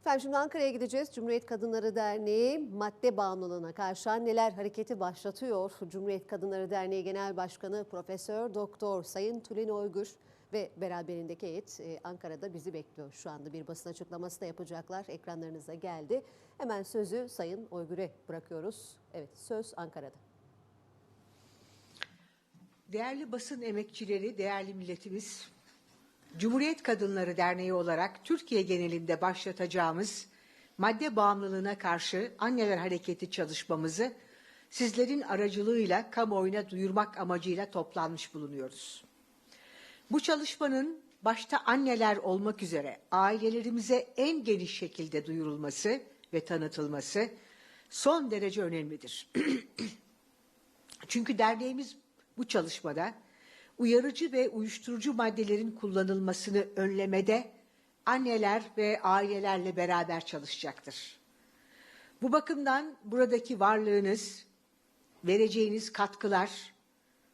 Efendim şimdi Ankara'ya gideceğiz. Cumhuriyet Kadınları Derneği madde bağımlılığına karşı anneler hareketi başlatıyor. Cumhuriyet Kadınları Derneği Genel Başkanı Profesör Doktor Sayın Tülin Oygur ve beraberindeki heyet e, Ankara'da bizi bekliyor. Şu anda bir basın açıklaması da yapacaklar. Ekranlarınıza geldi. Hemen sözü Sayın Oygur'e bırakıyoruz. Evet söz Ankara'da. Değerli basın emekçileri, değerli milletimiz, Cumhuriyet Kadınları Derneği olarak Türkiye genelinde başlatacağımız madde bağımlılığına karşı anneler hareketi çalışmamızı sizlerin aracılığıyla kamuoyuna duyurmak amacıyla toplanmış bulunuyoruz. Bu çalışmanın başta anneler olmak üzere ailelerimize en geniş şekilde duyurulması ve tanıtılması son derece önemlidir. Çünkü derneğimiz bu çalışmada uyarıcı ve uyuşturucu maddelerin kullanılmasını önlemede anneler ve ailelerle beraber çalışacaktır. Bu bakımdan buradaki varlığınız, vereceğiniz katkılar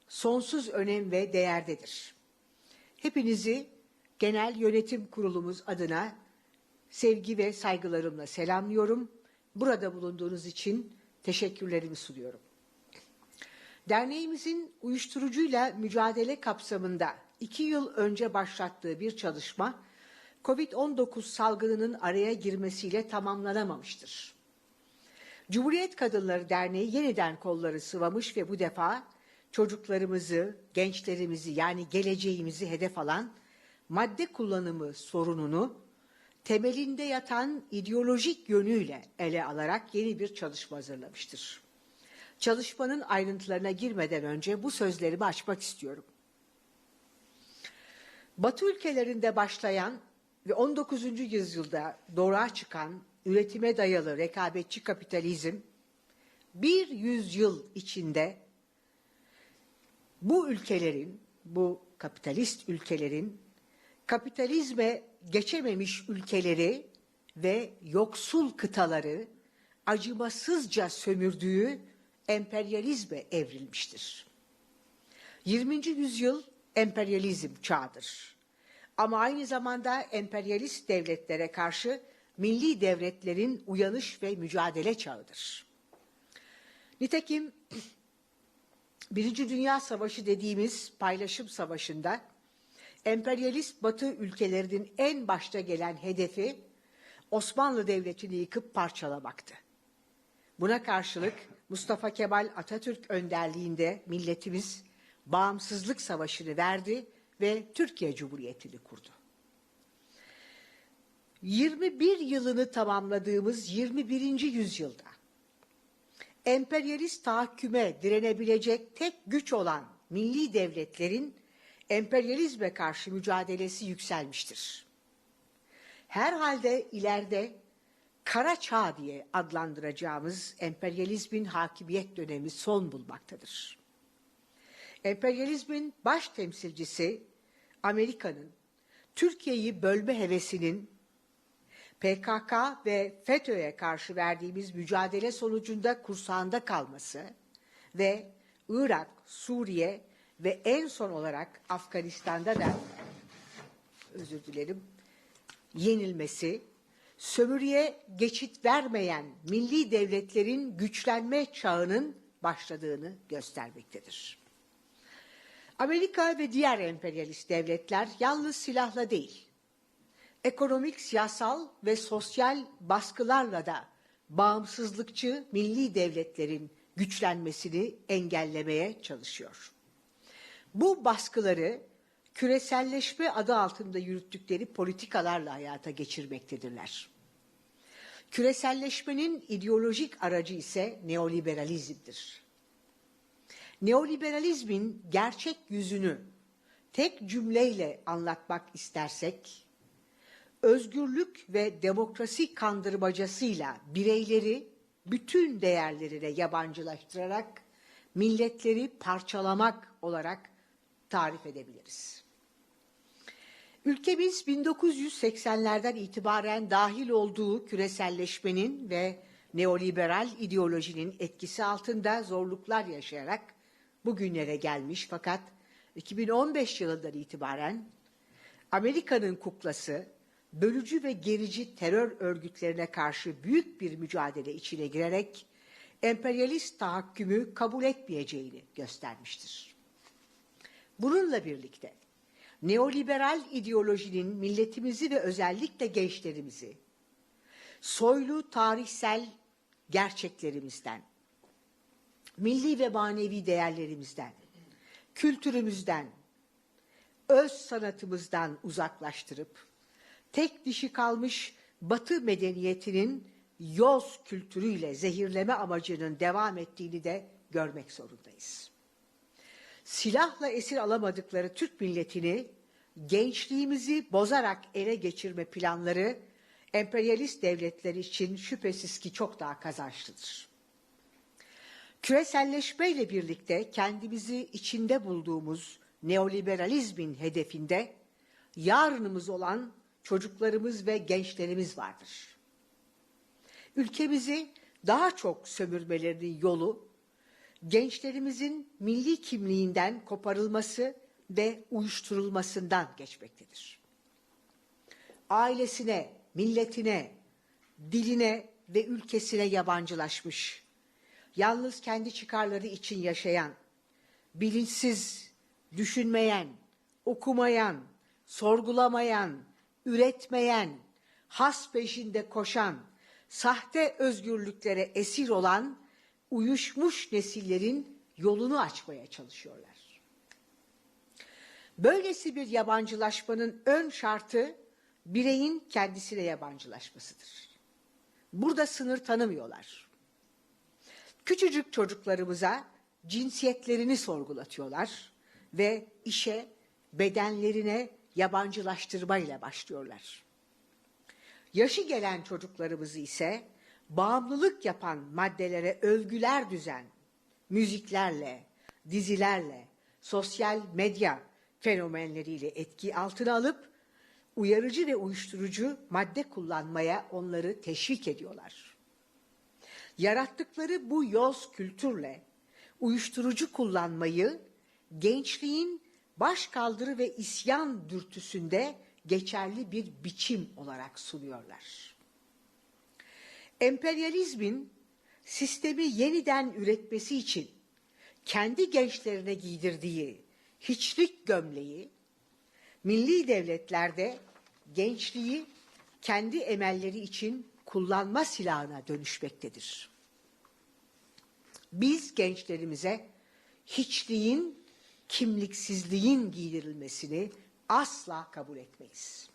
sonsuz önem ve değerdedir. Hepinizi genel yönetim kurulumuz adına sevgi ve saygılarımla selamlıyorum. Burada bulunduğunuz için teşekkürlerimi sunuyorum. Derneğimizin uyuşturucuyla mücadele kapsamında iki yıl önce başlattığı bir çalışma, COVID-19 salgınının araya girmesiyle tamamlanamamıştır. Cumhuriyet Kadınları Derneği yeniden kolları sıvamış ve bu defa çocuklarımızı, gençlerimizi yani geleceğimizi hedef alan madde kullanımı sorununu temelinde yatan ideolojik yönüyle ele alarak yeni bir çalışma hazırlamıştır. Çalışmanın ayrıntılarına girmeden önce bu sözlerimi açmak istiyorum. Batı ülkelerinde başlayan ve 19. yüzyılda doğruğa çıkan üretime dayalı rekabetçi kapitalizm bir yüzyıl içinde bu ülkelerin, bu kapitalist ülkelerin kapitalizme geçememiş ülkeleri ve yoksul kıtaları acımasızca sömürdüğü emperyalizme evrilmiştir. 20. yüzyıl emperyalizm çağıdır. Ama aynı zamanda emperyalist devletlere karşı milli devletlerin uyanış ve mücadele çağıdır. Nitekim Birinci Dünya Savaşı dediğimiz paylaşım savaşında emperyalist Batı ülkelerinin en başta gelen hedefi Osmanlı Devleti'ni yıkıp parçalamaktı. Buna karşılık Mustafa Kemal Atatürk önderliğinde milletimiz bağımsızlık savaşını verdi ve Türkiye Cumhuriyeti'ni kurdu. 21 yılını tamamladığımız 21. yüzyılda emperyalist tahakküme direnebilecek tek güç olan milli devletlerin emperyalizme karşı mücadelesi yükselmiştir. Herhalde ileride Kara Çağ diye adlandıracağımız emperyalizmin hakimiyet dönemi son bulmaktadır. Emperyalizmin baş temsilcisi Amerika'nın Türkiye'yi bölme hevesinin PKK ve FETÖ'ye karşı verdiğimiz mücadele sonucunda kursağında kalması ve Irak, Suriye ve en son olarak Afganistan'da da özür dilerim yenilmesi sömürüye geçit vermeyen milli devletlerin güçlenme çağının başladığını göstermektedir. Amerika ve diğer emperyalist devletler yalnız silahla değil, ekonomik, siyasal ve sosyal baskılarla da bağımsızlıkçı milli devletlerin güçlenmesini engellemeye çalışıyor. Bu baskıları küreselleşme adı altında yürüttükleri politikalarla hayata geçirmektedirler. Küreselleşmenin ideolojik aracı ise neoliberalizmdir. Neoliberalizmin gerçek yüzünü tek cümleyle anlatmak istersek, özgürlük ve demokrasi kandırmacasıyla bireyleri bütün değerlerine yabancılaştırarak milletleri parçalamak olarak tarif edebiliriz. Ülkemiz 1980'lerden itibaren dahil olduğu küreselleşmenin ve neoliberal ideolojinin etkisi altında zorluklar yaşayarak bugünlere gelmiş fakat 2015 yılından itibaren Amerika'nın kuklası bölücü ve gerici terör örgütlerine karşı büyük bir mücadele içine girerek emperyalist tahakkümü kabul etmeyeceğini göstermiştir. Bununla birlikte neoliberal ideolojinin milletimizi ve özellikle gençlerimizi soylu tarihsel gerçeklerimizden, milli ve manevi değerlerimizden, kültürümüzden, öz sanatımızdan uzaklaştırıp tek dişi kalmış Batı medeniyetinin yoz kültürüyle zehirleme amacının devam ettiğini de görmek zorundayız. Silahla esir alamadıkları Türk milletini gençliğimizi bozarak ele geçirme planları emperyalist devletler için şüphesiz ki çok daha kazançlıdır. Küreselleşmeyle birlikte kendimizi içinde bulduğumuz neoliberalizmin hedefinde yarınımız olan çocuklarımız ve gençlerimiz vardır. Ülkemizi daha çok sömürmelerinin yolu gençlerimizin milli kimliğinden koparılması ve uyuşturulmasından geçmektedir. Ailesine, milletine, diline ve ülkesine yabancılaşmış, yalnız kendi çıkarları için yaşayan, bilinçsiz, düşünmeyen, okumayan, sorgulamayan, üretmeyen, has peşinde koşan, sahte özgürlüklere esir olan uyuşmuş nesillerin yolunu açmaya çalışıyorlar. Böylesi bir yabancılaşmanın ön şartı bireyin kendisine yabancılaşmasıdır. Burada sınır tanımıyorlar. Küçücük çocuklarımıza cinsiyetlerini sorgulatıyorlar ve işe bedenlerine yabancılaştırmayla başlıyorlar. Yaşı gelen çocuklarımızı ise bağımlılık yapan maddelere övgüler düzen, müziklerle, dizilerle, sosyal medya fenomenleriyle etki altına alıp uyarıcı ve uyuşturucu madde kullanmaya onları teşvik ediyorlar. Yarattıkları bu yoz kültürle uyuşturucu kullanmayı gençliğin başkaldırı ve isyan dürtüsünde geçerli bir biçim olarak sunuyorlar. Emperyalizmin sistemi yeniden üretmesi için kendi gençlerine giydirdiği hiçlik gömleği milli devletlerde gençliği kendi emelleri için kullanma silahına dönüşmektedir. Biz gençlerimize hiçliğin, kimliksizliğin giydirilmesini asla kabul etmeyiz.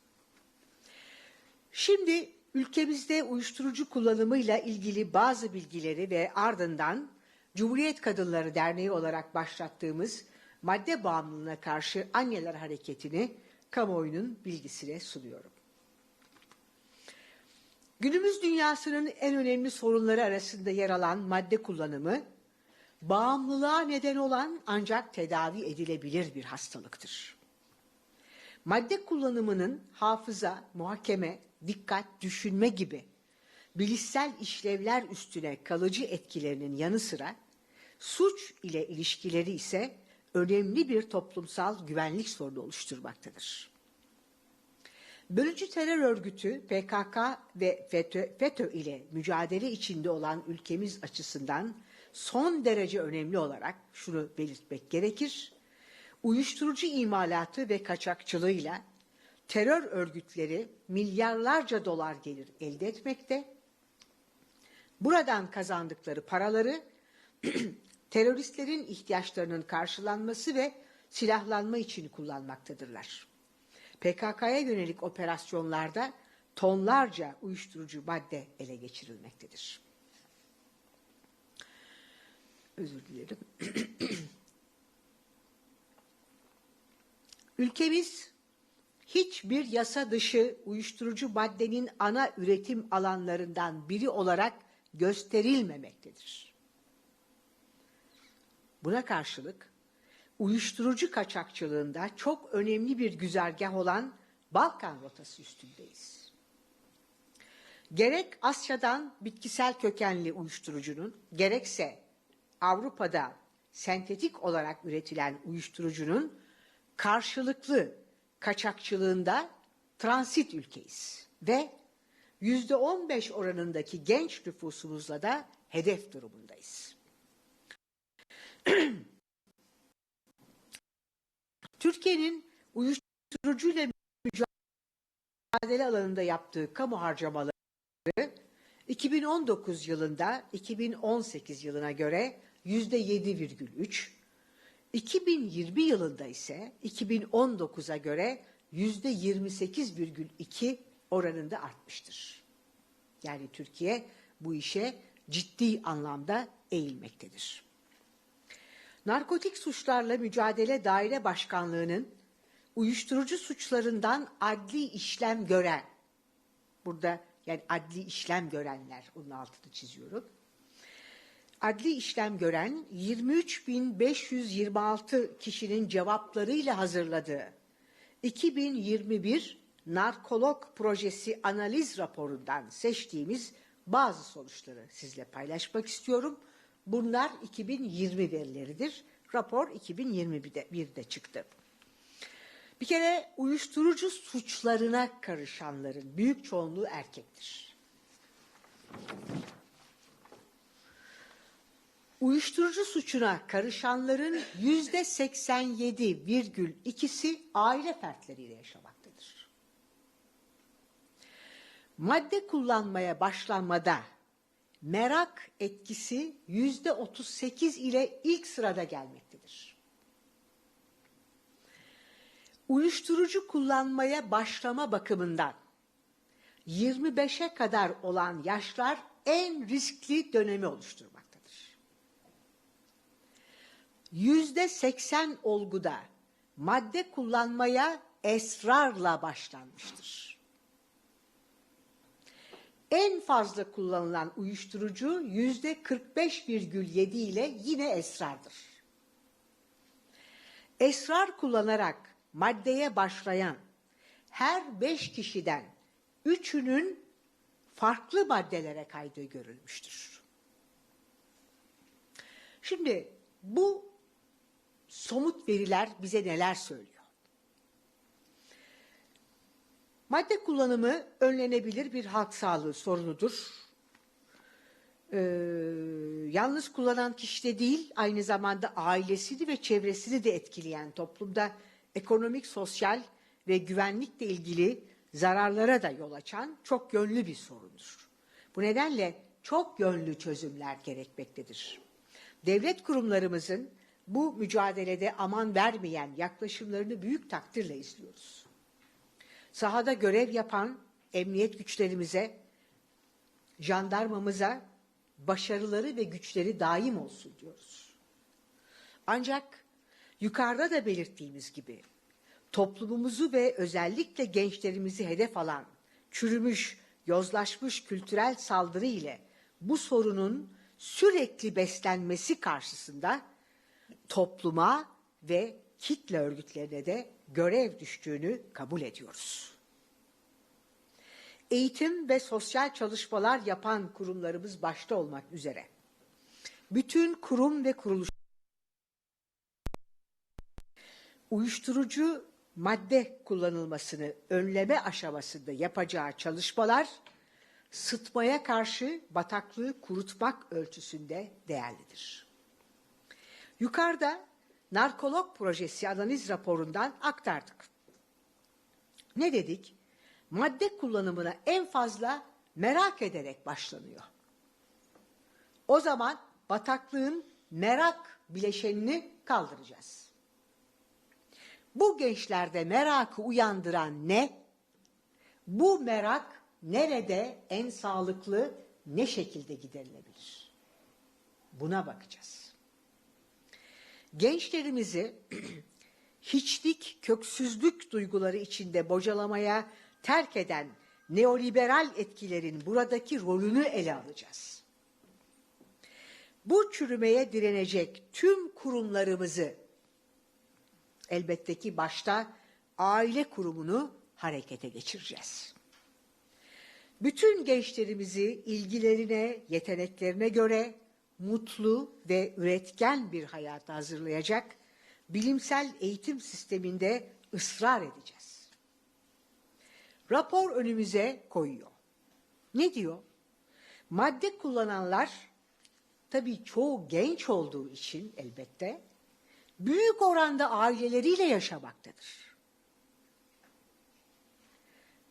Şimdi ülkemizde uyuşturucu kullanımıyla ilgili bazı bilgileri ve ardından Cumhuriyet Kadınları Derneği olarak başlattığımız madde bağımlılığına karşı anneler hareketini kamuoyunun bilgisine sunuyorum. Günümüz dünyasının en önemli sorunları arasında yer alan madde kullanımı, bağımlılığa neden olan ancak tedavi edilebilir bir hastalıktır. Madde kullanımının hafıza, muhakeme, dikkat, düşünme gibi bilişsel işlevler üstüne kalıcı etkilerinin yanı sıra suç ile ilişkileri ise önemli bir toplumsal güvenlik sorunu oluşturmaktadır. Bölücü terör örgütü PKK ve FETÖ, FETÖ ile mücadele içinde olan ülkemiz açısından son derece önemli olarak şunu belirtmek gerekir. Uyuşturucu imalatı ve kaçakçılığıyla terör örgütleri milyarlarca dolar gelir elde etmekte. Buradan kazandıkları paraları teröristlerin ihtiyaçlarının karşılanması ve silahlanma için kullanmaktadırlar. PKK'ya yönelik operasyonlarda tonlarca uyuşturucu madde ele geçirilmektedir. Özür dilerim. Ülkemiz hiçbir yasa dışı uyuşturucu maddenin ana üretim alanlarından biri olarak gösterilmemektedir. Buna karşılık uyuşturucu kaçakçılığında çok önemli bir güzergah olan Balkan rotası üstündeyiz. Gerek Asya'dan bitkisel kökenli uyuşturucunun, gerekse Avrupa'da sentetik olarak üretilen uyuşturucunun karşılıklı kaçakçılığında transit ülkeyiz ve yüzde 15 oranındaki genç nüfusumuzla da hedef durumundayız. Türkiye'nin uyuşturucuyla mücadele alanında yaptığı kamu harcamaları 2019 yılında 2018 yılına göre yüzde 7,3, 2020 yılında ise 2019'a göre yüzde 28,2 oranında artmıştır. Yani Türkiye bu işe ciddi anlamda eğilmektedir. Narkotik suçlarla mücadele daire başkanlığının uyuşturucu suçlarından adli işlem gören, burada yani adli işlem görenler, onun altını çiziyorum. Adli işlem gören 23.526 kişinin cevaplarıyla hazırladığı 2021 Narkolog Projesi analiz raporundan seçtiğimiz bazı sonuçları sizle paylaşmak istiyorum. Bunlar 2020 verileridir. Rapor 2021'de bir de çıktı. Bir kere uyuşturucu suçlarına karışanların büyük çoğunluğu erkektir. Uyuşturucu suçuna karışanların yüzde 87,2'si aile fertleriyle yaşamaktadır. Madde kullanmaya başlanmada merak etkisi yüzde 38 ile ilk sırada gelmektedir. Uyuşturucu kullanmaya başlama bakımından 25'e kadar olan yaşlar en riskli dönemi oluşturmaktadır. Yüzde 80 olguda madde kullanmaya esrarla başlanmıştır. En fazla kullanılan uyuşturucu yüzde 45,7 ile yine esrardır. Esrar kullanarak maddeye başlayan her beş kişiden üçünün farklı maddelere kaydığı görülmüştür. Şimdi bu somut veriler bize neler söylüyor? Madde kullanımı önlenebilir bir halk sağlığı sorunudur. Ee, yalnız kullanan kişi de değil, aynı zamanda ailesini ve çevresini de etkileyen toplumda ekonomik, sosyal ve güvenlikle ilgili zararlara da yol açan çok yönlü bir sorundur. Bu nedenle çok yönlü çözümler gerekmektedir. Devlet kurumlarımızın bu mücadelede aman vermeyen yaklaşımlarını büyük takdirle izliyoruz. Sahada görev yapan emniyet güçlerimize, jandarmamıza başarıları ve güçleri daim olsun diyoruz. Ancak yukarıda da belirttiğimiz gibi toplumumuzu ve özellikle gençlerimizi hedef alan çürümüş, yozlaşmış kültürel saldırı ile bu sorunun sürekli beslenmesi karşısında topluma ve kitle örgütlerine de görev düştüğünü kabul ediyoruz. Eğitim ve sosyal çalışmalar yapan kurumlarımız başta olmak üzere bütün kurum ve kuruluş uyuşturucu madde kullanılmasını önleme aşamasında yapacağı çalışmalar sıtmaya karşı bataklığı kurutmak ölçüsünde değerlidir. Yukarıda narkolog projesi analiz raporundan aktardık. Ne dedik? Madde kullanımına en fazla merak ederek başlanıyor. O zaman bataklığın merak bileşenini kaldıracağız. Bu gençlerde merakı uyandıran ne? Bu merak nerede en sağlıklı, ne şekilde giderilebilir? Buna bakacağız. Gençlerimizi hiçlik, köksüzlük duyguları içinde bocalamaya terk eden neoliberal etkilerin buradaki rolünü ele alacağız. Bu çürümeye direnecek tüm kurumlarımızı elbette ki başta aile kurumunu harekete geçireceğiz. Bütün gençlerimizi ilgilerine, yeteneklerine göre mutlu ve üretken bir hayata hazırlayacak bilimsel eğitim sisteminde ısrar edeceğiz. rapor önümüze koyuyor. Ne diyor? Madde kullananlar tabii çoğu genç olduğu için elbette büyük oranda aileleriyle yaşamaktadır.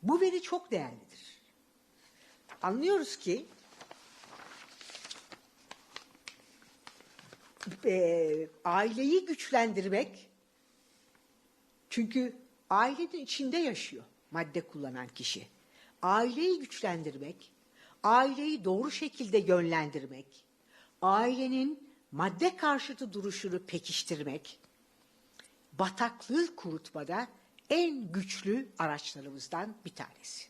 Bu veri çok değerlidir. Anlıyoruz ki e, aileyi güçlendirmek çünkü ailenin içinde yaşıyor madde kullanan kişi. Aileyi güçlendirmek, aileyi doğru şekilde yönlendirmek, ailenin madde karşıtı duruşunu pekiştirmek, bataklığı kurutmada en güçlü araçlarımızdan bir tanesi.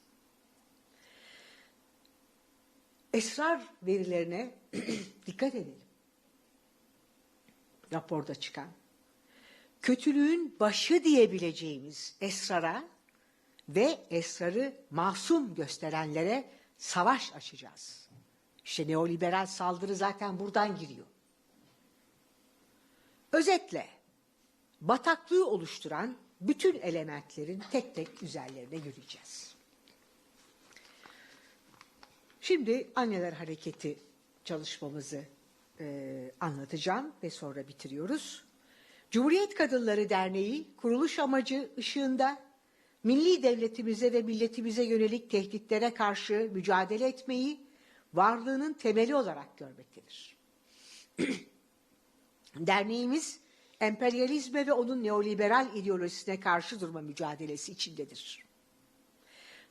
Esrar verilerine dikkat edelim. Raporda çıkan kötülüğün başı diyebileceğimiz esrara ve esrarı masum gösterenlere savaş açacağız. İşte neoliberal saldırı zaten buradan giriyor. Özetle bataklığı oluşturan bütün elementlerin tek tek üzerlerine yürüyeceğiz. Şimdi anneler hareketi çalışmamızı e, anlatacağım ve sonra bitiriyoruz. Cumhuriyet Kadınları Derneği kuruluş amacı ışığında milli devletimize ve milletimize yönelik tehditlere karşı mücadele etmeyi varlığının temeli olarak görmektedir. Derneğimiz emperyalizme ve onun neoliberal ideolojisine karşı durma mücadelesi içindedir.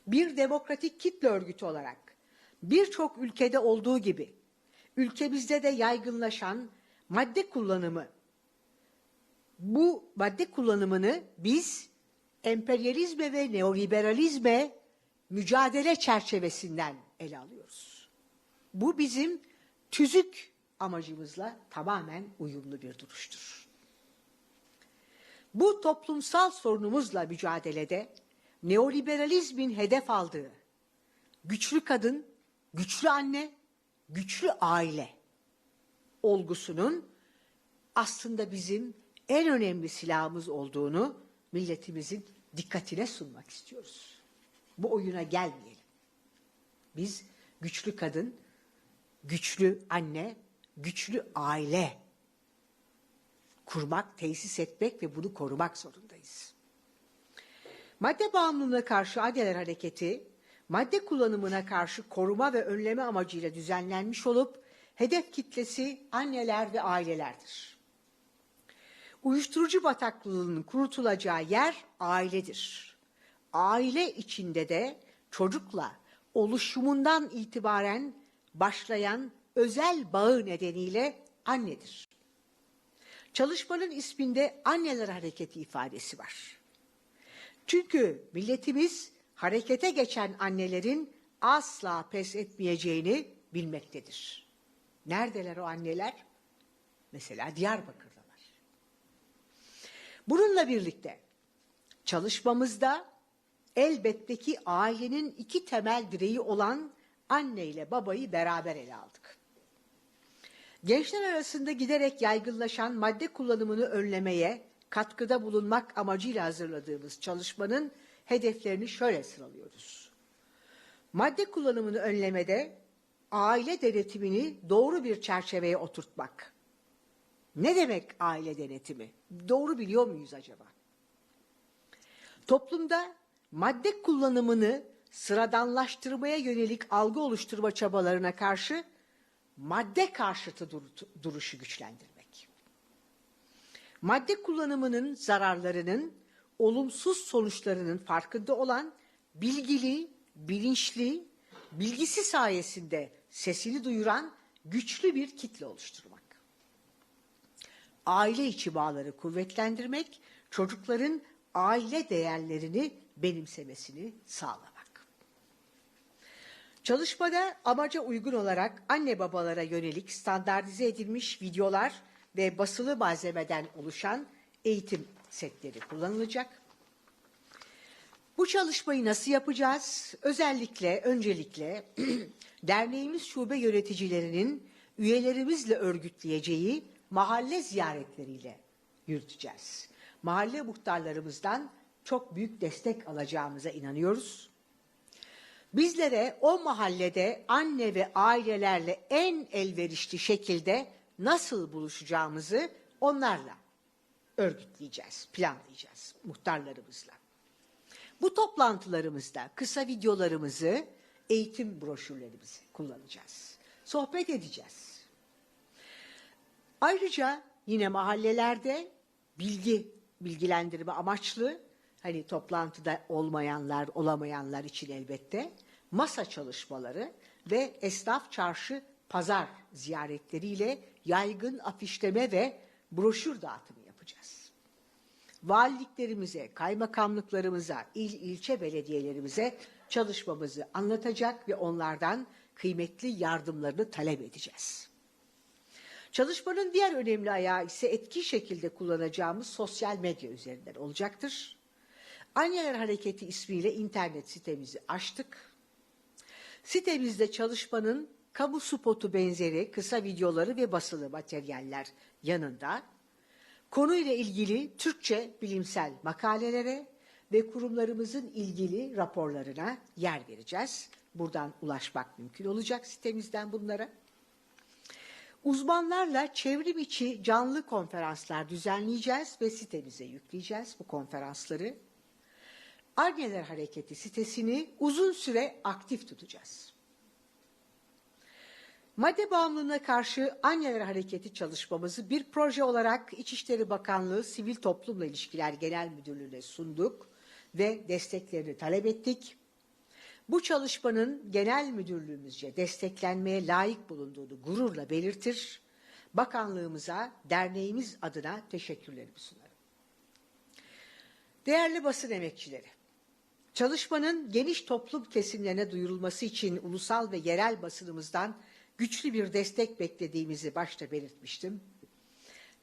Bir demokratik kitle örgütü olarak birçok ülkede olduğu gibi ülkemizde de yaygınlaşan madde kullanımı bu madde kullanımını biz emperyalizme ve neoliberalizme mücadele çerçevesinden ele alıyoruz. Bu bizim tüzük amacımızla tamamen uyumlu bir duruştur. Bu toplumsal sorunumuzla mücadelede neoliberalizmin hedef aldığı güçlü kadın, güçlü anne, güçlü aile olgusunun aslında bizim en önemli silahımız olduğunu milletimizin dikkatine sunmak istiyoruz. Bu oyuna gelmeyelim. Biz güçlü kadın, güçlü anne, güçlü aile kurmak, tesis etmek ve bunu korumak zorundayız. Madde bağımlılığına karşı Adeler Hareketi, madde kullanımına karşı koruma ve önleme amacıyla düzenlenmiş olup, hedef kitlesi anneler ve ailelerdir. Uyuşturucu bataklığının kurutulacağı yer ailedir. Aile içinde de çocukla oluşumundan itibaren başlayan özel bağı nedeniyle annedir. Çalışmanın isminde anneler hareketi ifadesi var. Çünkü milletimiz harekete geçen annelerin asla pes etmeyeceğini bilmektedir. Neredeler o anneler? Mesela Diyarbakır'dalar. Bununla birlikte çalışmamızda elbette ki ailenin iki temel direği olan anne ile babayı beraber ele aldık. Gençler arasında giderek yaygınlaşan madde kullanımını önlemeye katkıda bulunmak amacıyla hazırladığımız çalışmanın hedeflerini şöyle sıralıyoruz. Madde kullanımını önlemede aile denetimini doğru bir çerçeveye oturtmak. Ne demek aile denetimi? Doğru biliyor muyuz acaba? Toplumda madde kullanımını sıradanlaştırmaya yönelik algı oluşturma çabalarına karşı madde karşıtı dur- duruşu güçlendirmek. Madde kullanımının zararlarının olumsuz sonuçlarının farkında olan bilgili, bilinçli, bilgisi sayesinde sesini duyuran güçlü bir kitle oluşturmak. Aile içi bağları kuvvetlendirmek, çocukların aile değerlerini benimsemesini sağlamak. Çalışmada amaca uygun olarak anne babalara yönelik standartize edilmiş videolar ve basılı malzemeden oluşan eğitim setleri kullanılacak. Bu çalışmayı nasıl yapacağız? Özellikle, öncelikle derneğimiz şube yöneticilerinin üyelerimizle örgütleyeceği mahalle ziyaretleriyle yürüteceğiz. Mahalle muhtarlarımızdan çok büyük destek alacağımıza inanıyoruz. bizlere o mahallede anne ve ailelerle en elverişli şekilde nasıl buluşacağımızı onlarla örgütleyeceğiz, planlayacağız muhtarlarımızla. Bu toplantılarımızda kısa videolarımızı, eğitim broşürlerimizi kullanacağız. Sohbet edeceğiz. Ayrıca yine mahallelerde bilgi, bilgilendirme amaçlı hani toplantıda olmayanlar, olamayanlar için elbette masa çalışmaları ve esnaf çarşı pazar ziyaretleriyle yaygın afişleme ve broşür dağıtımı. Valiliklerimize, kaymakamlıklarımıza, il ilçe belediyelerimize çalışmamızı anlatacak ve onlardan kıymetli yardımlarını talep edeceğiz. Çalışmanın diğer önemli ayağı ise etki şekilde kullanacağımız sosyal medya üzerinden olacaktır. Anneler Hareketi ismiyle internet sitemizi açtık. Sitemizde çalışmanın kamu spotu benzeri kısa videoları ve basılı materyaller yanında konuyla ilgili Türkçe bilimsel makalelere ve kurumlarımızın ilgili raporlarına yer vereceğiz. Buradan ulaşmak mümkün olacak sitemizden bunlara. Uzmanlarla çevrim içi canlı konferanslar düzenleyeceğiz ve sitemize yükleyeceğiz bu konferansları. Anneler Hareketi sitesini uzun süre aktif tutacağız. Madde bağımlılığına karşı Anneler Hareketi çalışmamızı bir proje olarak İçişleri Bakanlığı Sivil Toplumla İlişkiler Genel Müdürlüğü'ne sunduk ve desteklerini talep ettik. Bu çalışmanın genel müdürlüğümüzce desteklenmeye layık bulunduğunu gururla belirtir. Bakanlığımıza, derneğimiz adına teşekkürlerimi sunarım. Değerli basın emekçileri, çalışmanın geniş toplum kesimlerine duyurulması için ulusal ve yerel basınımızdan güçlü bir destek beklediğimizi başta belirtmiştim.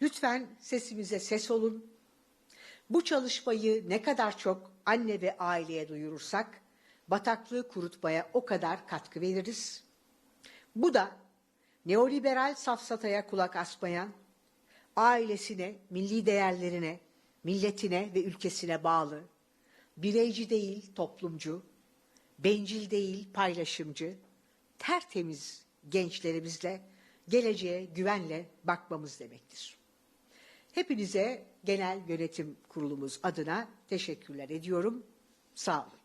Lütfen sesimize ses olun. Bu çalışmayı ne kadar çok anne ve aileye duyurursak, bataklığı kurutmaya o kadar katkı veririz. Bu da neoliberal safsataya kulak asmayan, ailesine, milli değerlerine, milletine ve ülkesine bağlı, bireyci değil toplumcu, bencil değil paylaşımcı, tertemiz gençlerimizle geleceğe güvenle bakmamız demektir. Hepinize genel yönetim kurulumuz adına teşekkürler ediyorum. Sağ olun.